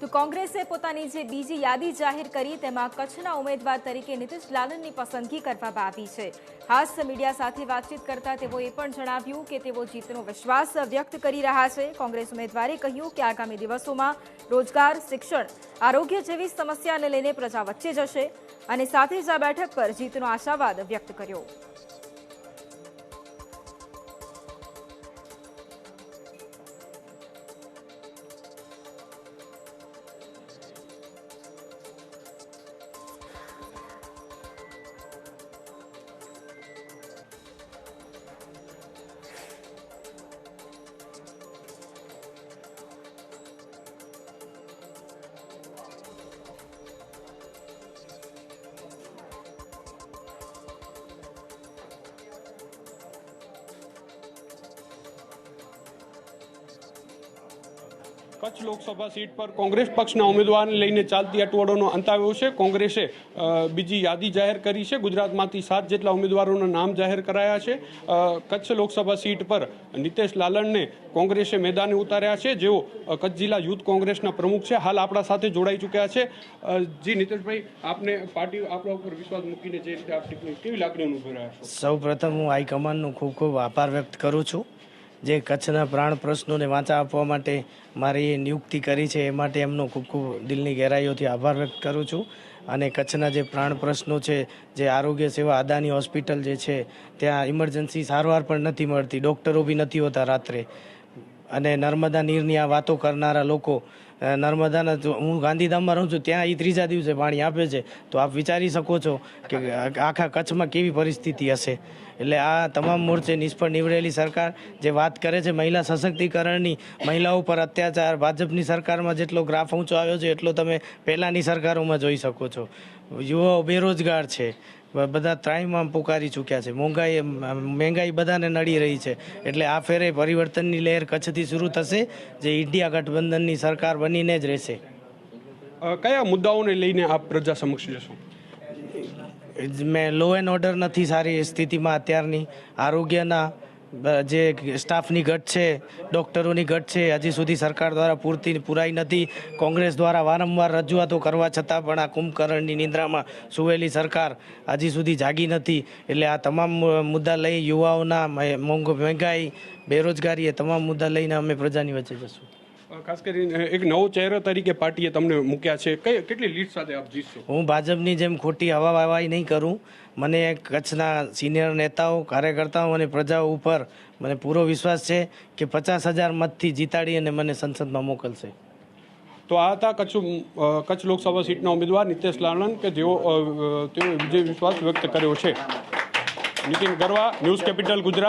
તો કોંગ્રેસે પોતાની જે બીજી યાદી જાહેર કરી, તેમાં કચ્છના ઉમેદવાર તરીકે નીતિશ લાલનની પસંદગી કરવામાં આવી છે. ખાસ મીડિયા સાથે વાતચીત કરતા તેઓએ પણ જણાવ્યું કે તેઓ જીતનો વિશ્વાસ વ્યક્ત કરી રહ્યા છે. કોંગ્રેસ ઉમેદવારે કહ્યું કે આગામી દિવસોમાં રોજગાર, શિક્ષણ, આરોગ્ય જેવી સમસ્યાને લઈને પ્રજા વચ્ચે જશે અને સાથે જ આ બેઠક પર જીતનો આશાવાદ વ્યક્ત કર્યો. કચ્છ લોકસભા સીટ પર કોંગ્રેસ પક્ષના ઉમેદવારને લઈને ચાલતી અટવડોનો અંત આવ્યો છે. કોંગ્રેસે બીજી યાદી જાહેર કરી છે. ગુજરાતમાંથી સાત જેટલા ઉમેદવારોના નામ જાહેર કરાયા છે. કચ્છ લોકસભા સીટ પર નિતેશ લાલણને કોંગ્રેસે મેદાને ઉતાર્યા છે. જેઓ કચ્છ જિલ્લા યુથ કોંગ્રેસના પ્રમુખ છે. હાલ આપણા સાથે જોડાઈ ચૂક્યા છે. જી નિતેશભાઈ, આપને પાર્ટી આપણા ઉપર વિશ્વાસ મૂકીને જે રીતે આપ કેવી લાગણી અનુભવી રહ્યા છો? સૌ પ્રથમ હું હાઈકમાન્ડનો ખૂબ ખૂબ આભાર વ્યક્ત કરું છું. જે કચ્છના પ્રાણ પ્રશ્નોને વાંચા આપવા માટે મારી નિયુક્તિ કરી છે, એ માટે એમનો ખૂબ ખૂબ દિલની ગહેરાઈઓથી આભાર વ્યક્ત કરું છું. અને કચ્છના જે પ્રાણ પ્રશ્નો છે, જે આરોગ્ય સેવા અદાની હોસ્પિટલ જે છે, ત્યાં ઇમરજન્સી સારવાર પણ નથી મળતી, ડૉક્ટરો બી નથી હોતા રાત્રે. અને નર્મદા નીરની આ વાતો કરનારા લોકો નર્મદાના હું ગાંધીધામમાં રહું છું, ત્યાં એ ત્રીજા દિવસે પાણી આપે છે. તો આપ વિચારી શકો છો કે આખા કચ્છમાં કેવી પરિસ્થિતિ હશે. એટલે આ તમામ મોરચે નિષ્ફળ નીવડેલી સરકાર જે વાત કરે છે મહિલા સશક્તિકરણની, મહિલાઓ પર અત્યાચાર, ભાજપની સરકારમાં જેટલો ગ્રાફ ઊંચો આવ્યો છે, એટલો તમે પહેલાંની સરકારોમાં જોઈ શકો છો. યુવાઓ બેરોજગાર છે. બધા ત્રાહીમાં પુકારી ચૂક્યા છે. મોંઘાઈ મહેંગાઈ બધાને નડી રહી છે. એટલે આ ફેરે પરિવર્તનની લહેર કચ્છથી શરૂ થશે જે ઇન્ડિયા ગઠબંધનની સરકાર બનીને જ રહેશે. કયા મુદ્દાઓને લઈને આપ પ્રજા સમક્ષ જશો? મેં લો એન્ડ ઓર્ડર નથી સારી સ્થિતિમાં અત્યારની. આરોગ્યના જે સ્ટાફની ઘટ છે, ડૉક્ટરોની ઘટ છે, હજી સુધી સરકાર દ્વારા પૂરતી પુરાઈ નથી. કોંગ્રેસ દ્વારા વારંવાર રજૂઆતો કરવા છતાં પણ આ કુંભકર્ણની નિંદ્રામાં સુવેલી સરકાર હજી સુધી જાગી નથી. એટલે આ તમામ મુદ્દા લઈ યુવાઓના મોંઘ મહેંગાઈ બેરોજગારી, એ તમામ મુદ્દા લઈને અમે પ્રજાની વચ્ચે જશું. ખાસ કરીને એક નવો ચહેરો તરીકે પાર્ટીએ તમને મૂક્યા છે. કઈ કેટલી લીડ સાથે આપ જીતશો? હું ભાજપની જેમ ખોટી હવા વાવાઈ નહીં કરું. મને કચ્છના સિનિયર નેતાઓ કાર્યકર્તાઓ અને પ્રજાઓ ઉપર મને પૂરો વિશ્વાસ છે કે પચાસ હજાર મતથી જીતાડી અને મને સંસદમાં મોકલશે. તો આ હતા કચ્છ કચ્છ લોકસભા સીટના ઉમેદવાર નિતેશ લાલણ કે જેઓ તેઓએ વિજય વિશ્વાસ વ્યક્ત કર્યો છે. Nitin Garva news capital Gujarat.